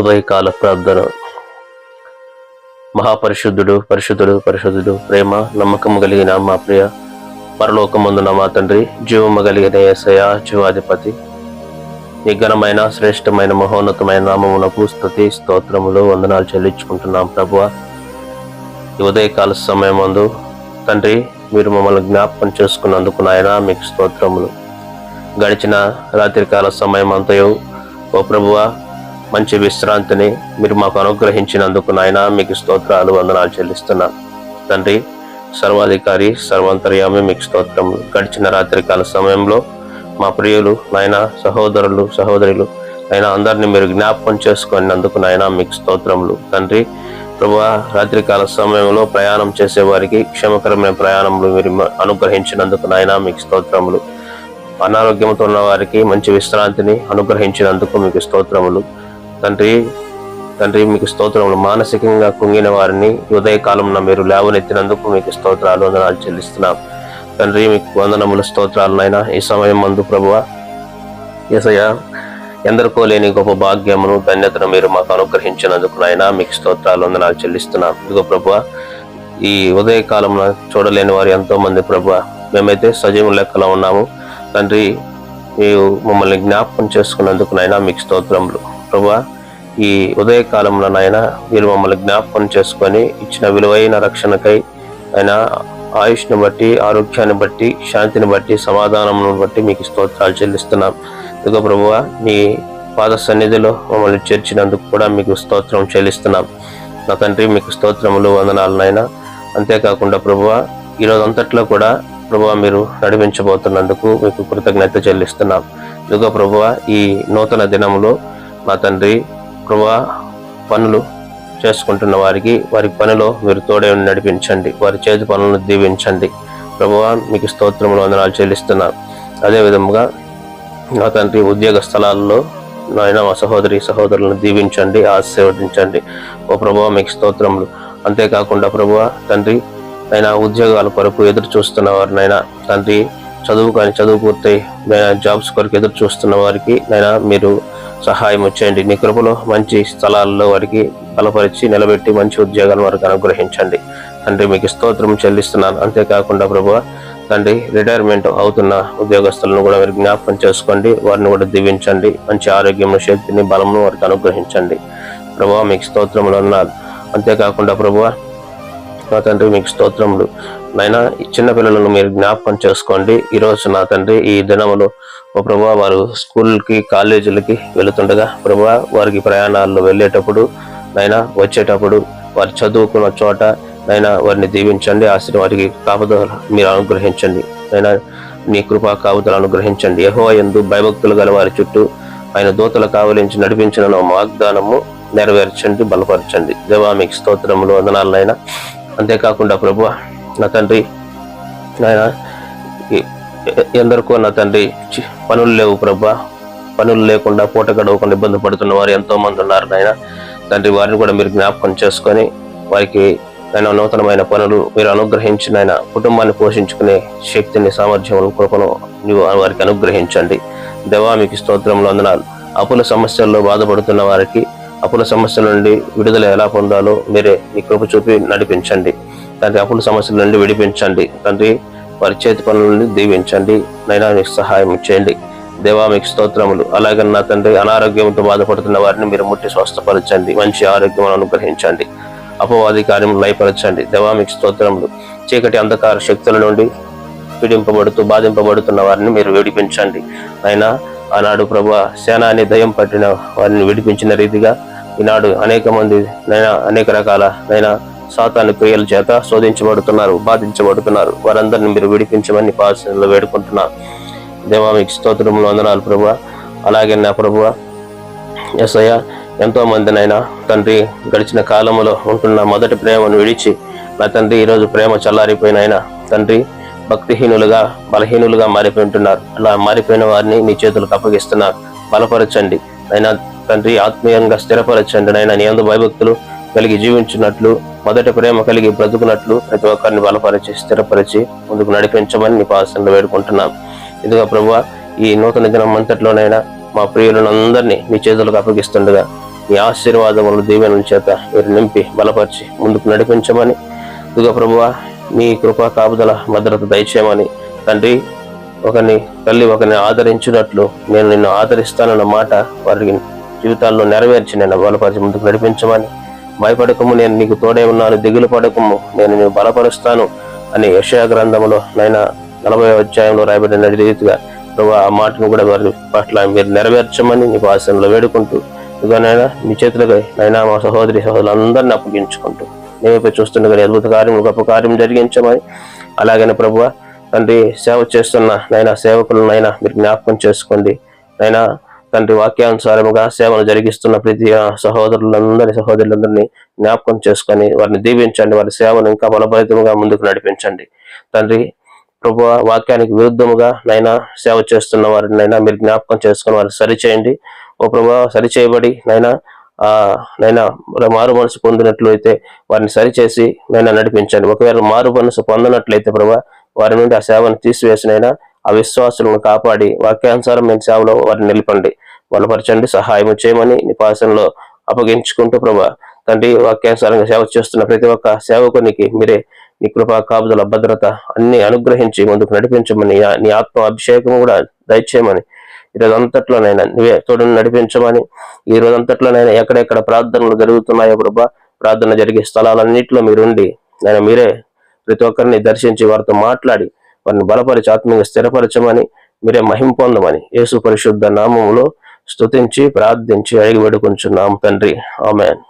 ఉదయకాల ప్రార్థన. మహాపరిశుద్ధుడు పరిశుద్ధుడు పరిశుద్ధుడు ప్రేమ నమ్మకము కలిగిన మా ప్రియ పరలోకమందున మా తండ్రి జీవము కలిగిన ఏసయ జీవాధిపతి. నిఘనమైన శ్రేష్టమైన మహోన్నతమైన నామమునకు స్థుతి స్తోత్రములు వందనాలు చెల్లించుకుంటున్నాం ప్రభువ. ఈ ఉదయకాల సమయమందు తండ్రి మీరు మమ్మల్ని జ్ఞాపకం చేసుకున్నందుకు నాయన మీకు స్తోత్రములు. గడిచిన రాత్రికాల సమయం అంతయు ఓ ప్రభువ మంచి విశ్రాంతిని మీరు మాకు అనుగ్రహించినందుకు నాయన మీకు స్తోత్రాలు వందనాలు చెల్లిస్తున్నాం. తండ్రి సర్వాధికారి సర్వాంతర్యామి మీకు స్తోత్రములు గడిచిన రాత్రికాల సమయంలో మా ప్రియులు నాయన సహోదరులు సహోదరులు ఆయన అందరినీ మీరు జ్ఞాపకం చేసుకున్నందుకు నాయన మీకు స్తోత్రములు. తండ్రి ప్రభు రాత్రికాల సమయంలో ప్రయాణం చేసే వారికి క్షేమకరమైన ప్రయాణములు మీరు అనుగ్రహించినందుకు నాయన మీకు స్తోత్రములు. అనారోగ్యంతో ఉన్న వారికి మంచి విశ్రాంతిని అనుగ్రహించినందుకు మీకు స్తోత్రములు. తండ్రి తండ్రి మీకు స్తోత్రములు. మానసికంగా కుంగిన వారిని ఉదయకాలంలో మీరు లేవనెత్తినందుకు మీకు స్తోత్రాలు వందనాలు చెల్లిస్తున్నాం. తండ్రి మీకు వందనములు స్తోత్రాలనైనా ఈ సమయం మందు ప్రభువ ఎసయ ఎందరికో లేని గొప్ప భాగ్యమును ధన్యతను మీరు మాకు అనుగ్రహించినందుకు నాయన మీకు స్తోత్రాలు వందనాలు చెల్లిస్తున్నాం. ఇదిగో ప్రభువ ఈ ఉదయకాలంలో చూడలేని వారు ఎంతో మంది ప్రభువ. మేమైతే సజీవం లెక్కలో ఉన్నాము. తండ్రి మీరు మమ్మల్ని జ్ఞాపకం చేసుకున్నందుకు నైనా మీకు స్తోత్రములు. ప్రభా ఈ ఉదయ కాలంలో నాయన మీరు మమ్మల్ని జ్ఞాపకం చేసుకొని ఇచ్చిన విలువైన రక్షణకై ఆయన ఆయుష్ను బట్టి ఆరోగ్యాన్ని బట్టి శాంతిని బట్టి సమాధానమును బట్టి మీకు స్తోత్రాలు చెల్లిస్తున్నాం. ఇదిగో ప్రభువ మీ పాద సన్నిధిలో మమ్మల్ని చేర్చినందుకు కూడా మీకు స్తోత్రం చెల్లిస్తున్నాం. నా తండ్రి మీకు స్తోత్రములు వందనాలనైనా అంతేకాకుండా ప్రభువ ఈరోజు అంతట్లో కూడా ప్రభువ మీరు నడిపించబోతున్నందుకు మీకు కృతజ్ఞత చెల్లిస్తున్నాం. ఇదిగో ప్రభువ ఈ నూతన దినములో మా తండ్రి ప్రభా పనులు చేసుకుంటున్న వారికి వారి పనిలో మీరు తోడే నడిపించండి. వారి చేతి పనులను దీవించండి. ప్రభువ మీకు స్తోత్రములు వందనాలు చెల్లిస్తున్నాను అదే విధముగా నా తండ్రి ఉద్యోగ స్థలాల్లో నాయన మా సహోదరి సహోదరులను దీవించండి ఆశీర్వదించండి. ఓ ప్రభువ మీకు స్తోత్రములు. అంతేకాకుండా ప్రభువ తండ్రి అయినా ఉద్యోగాల కొరకు ఎదురు చూస్తున్న వారినైనా తండ్రి చదువు కానీ చదువు పూర్తయి జాబ్స్ కొరకు ఎదురు చూస్తున్న వారికి నైనా మీరు సహాయం వచ్చేయండి నీ కృపలో మంచి స్థలాల్లో వారికి బలపరిచి నిలబెట్టి మంచి ఉద్యోగాలు వారికి అనుగ్రహించండి. తండ్రి మీకు స్తోత్రం చెల్లిస్తున్నాను. అంతేకాకుండా ప్రభు తండ్రి రిటైర్మెంట్ అవుతున్న ఉద్యోగస్తులను కూడా మీరు జ్ఞాపకం చేసుకోండి. వారిని కూడా దీవించండి. మంచి ఆరోగ్యం శక్తిని బలమును వారికి అనుగ్రహించండి. ప్రభు మీకు స్తోత్రములు అన్నారు అంతేకాకుండా ప్రభు నా తండ్రి మీకు స్తోత్రములు. నైనా ఈ చిన్న పిల్లలను మీరు జ్ఞాపకం చేసుకోండి. ఈరోజు నా తండ్రి ఈ దినములో ఓ ప్రభా వారు స్కూల్కి కాలేజీలకి వెళుతుండగా ప్రభా వారికి ప్రయాణాల్లో వెళ్ళేటప్పుడు నైనా వచ్చేటప్పుడు వారు చదువుకున్న చోట నైనా వారిని దీవించండి. ఆశ్రయం వారికి కాపుదలు మీరు అనుగ్రహించండి. నైనా మీ కృపా కాపుదలు అనుగ్రహించండి. యహో ఎందు భయభక్తులు గల వారి చుట్టూ ఆయన దూతలు కావలించి నడిపించిన వాగ్దానము నెరవేర్చండి బలపరచండి. దేవా మీకు స్తోత్రములు వందనాలనైనా అంతేకాకుండా ప్రభు నా తండ్రి నాయన ఎందరికో నా తండ్రి చి- పనులు లేవు ప్రభా పనులు లేకుండా పూట గడవకుండా ఇబ్బంది పడుతున్న వారు ఎంతో మంది ఉన్నారు నాయన. తండ్రి వారిని కూడా మీరు జ్ఞాపకం చేసుకొని వారికి ఆయన నూతనమైన పనులు మీరు అనుగ్రహించిన ఆయన కుటుంబాన్ని పోషించుకునే శక్తిని సామర్థ్యం కృపను వారికి అనుగ్రహించండి. దేవా మీకు స్తోత్రంలో అందున అప్పుల సమస్యల్లో బాధపడుతున్న వారికి అప్పుల సమస్యల నుండి విడుదల ఎలా పొందాలో మీరే మీ కృప చూపి నడిపించండి. తండ్రి అప్పుల సమస్యల నుండి విడిపించండి. తండ్రి వారి చేతి పనుల నుండి దీవించండి. నైనా మీకు సహాయం చేయండి. దేవా మీకు స్తోత్రములు. అలాగే నా తండ్రి అనారోగ్యంతో బాధపడుతున్న వారిని మీరు ముట్టి స్వస్థపరచండి. మంచి ఆరోగ్యం అనుగ్రహించండి. అపవాది కార్యం లయపరచండి. దేవా మీకు స్తోత్రములు. చీకటి అంధకార శక్తుల నుండి పీడింపబడుతూ బాధింపబడుతున్న వారిని మీరు విడిపించండి. అయినా ఆనాడు ప్రభు సేనాని దయం పట్టిన వారిని విడిపించిన రీతిగా ఈనాడు అనేక మంది నైనా అనేక రకాల నైనా సాతాను క్రియల చేత శోధించబడుతున్నారు బాధించబడుతున్నారు. వారందరిని మీరు విడిపించమని పాసనలో వేడుకుంటున్నాను దేవా మీకు స్తోత్రములు వందనాలు ప్రభు. అలాగే నా ప్రభు ఎస్ఐ ఎంతో మందినైనా తండ్రి గడిచిన కాలంలో ఉంటున్న మొదటి ప్రేమను విడిచి నా తండ్రి ఈరోజు ప్రేమ చల్లారిపోయినైనా తండ్రి భక్తిహీనులుగా బలహీనులుగా మారిపోయి ఉంటున్నారు అలా మారిపోయిన వారిని నీ చేతులకు అప్పగిస్తున్నారు బలపరచండి. అయినా తండ్రి ఆత్మీయంగా స్థిరపరచండి. నైనా నీ అందు భయభక్తులు కలిగి జీవించినట్లు మొదట ప్రేమ కలిగి బ్రతుకున్నట్లు ప్రతి ఒక్కరిని బలపరిచి స్థిరపరిచి ముందుకు నడిపించమని నీ పాసనలో వేడుకుంటున్నాం. ఇదిగా ప్రభు ఈ నూతన దినం అంతట్లోనైనా మా ప్రియులను అందరినీ నీ చేతులకు అప్పగిస్తుండగా మీ ఆశీర్వాదములు దీవెనల చేత మీరు నింపి బలపరిచి ముందుకు నడిపించమని. ఇదిగో ప్రభువ మీ కృపా కాపుదల భద్రత దయచేయమని. తండ్రి ఒకరిని తల్లి ఒకరిని ఆదరించినట్లు నేను నిన్ను ఆదరిస్తానన్న మాట వారికి జీవితాల్లో నెరవేర్చి నేను బలపరిచి ముందుకు నడిపించమని. భయపడకము నేను నీకు తోడే ఉన్నాను దిగులు పడకము నేను నేను బలపరుస్తాను అని యశయ గ్రంథంలో నైనా నలభై అధ్యాయంలో రాయబడిన రీతిగా ప్రభు ఆ మాటను కూడా వారి పట్ల మీరు నెరవేర్చమని నీకు ఆశయంలో వేడుకుంటూ ఇదిగోనైనా మీ చేతులకు నైనా మా సహోదరి సహోదరులందరినీ అప్పగించుకుంటూ. నేపై చూస్తుండగా అద్భుత కార్యం గొప్ప కార్యం జరిగించమని. అలాగనే ప్రభు తండ్రి సేవ చేస్తున్న నైనా సేవకులనైనా మీరు జ్ఞాపకం చేసుకోండి. నైనా తండ్రి వాక్యానుసారముగా సేవను జరిగిస్తున్న ప్రతి ఆ సహోదరులందరి సహోదరులందరినీ జ్ఞాపకం చేసుకొని వారిని దీవించండి. వారి సేవను ఇంకా బలపరితముగా ముందుకు నడిపించండి. తండ్రి ప్రభు వాక్యానికి విరుద్ధముగా నైనా సేవ చేస్తున్న వారిని నైనా మీరు జ్ఞాపకం చేసుకుని వారిని సరిచేయండి. ఓ ప్రభు సరిచేయబడి నైనా నైనా మారు మనసు పొందినట్లు అయితే వారిని సరిచేసి నైనా నడిపించండి. ఒకవేళ మారు మనసు పొందినట్లయితే ప్రభా వారి నుండి ఆ సేవను తీసివేసినైనా ఆ విశ్వాసులను కాపాడి వాక్యానుసారం మీ సేవలో వారిని నిలపండి. బలపరచండి సహాయం చేయమని నిపాసనలో అప్పగించుకుంటూ ప్రభా తండ్రి వాక్యానుసారంగా సేవ చేస్తున్న ప్రతి ఒక్క సేవకునికి మీరే నీ కృపా కాపుదల భద్రత అన్ని అనుగ్రహించి ముందుకు నడిపించమని నీ ఆత్మ అభిషేకం కూడా దయచేయమని ఈ అంతట్లోనైనా నువ్వే తోడు నడిపించమని ఈ రోజు అంతట్లోనైనా ఎక్కడెక్కడ ప్రార్థనలు జరుగుతున్నాయో ప్రభా ప్రార్థన జరిగే స్థలాలన్నింటిలో మీరుండి నేను మీరే ప్రతి ఒక్కరిని దర్శించి వారితో మాట్లాడి వారిని బలపరిచి ఆత్మీయంగా స్థిరపరచమని మీరే మహిం పొందమని యేసు పరిశుద్ధ నామములో స్తుతించి ప్రార్థించి అడిగి వేడుకుంటున్నాం తండ్రి. ఆమెన్.